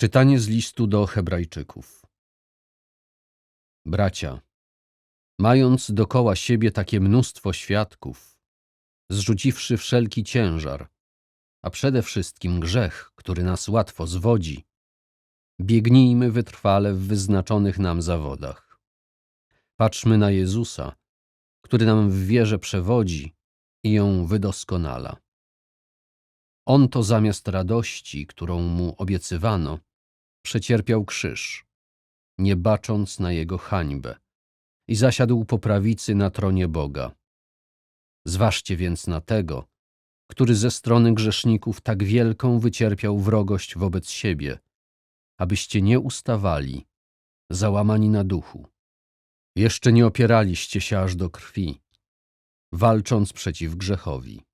Czytanie z listu do Hebrajczyków. Bracia, mając dokoła siebie takie mnóstwo świadków, zrzuciwszy wszelki ciężar, a przede wszystkim grzech, który nas łatwo zwodzi, biegnijmy wytrwale w wyznaczonych nam zawodach. Patrzmy na Jezusa, który nam w wierze przewodzi i ją wydoskonala. On to zamiast radości, którą mu obiecywano, przecierpiał krzyż, nie bacząc na jego hańbę, i zasiadł po prawicy na tronie Boga. Zważcie więc na tego, który ze strony grzeszników tak wielką wycierpiał wrogość wobec siebie, abyście nie ustawali, załamani na duchu. Jeszcze nie opieraliście się aż do krwi, walcząc przeciw grzechowi.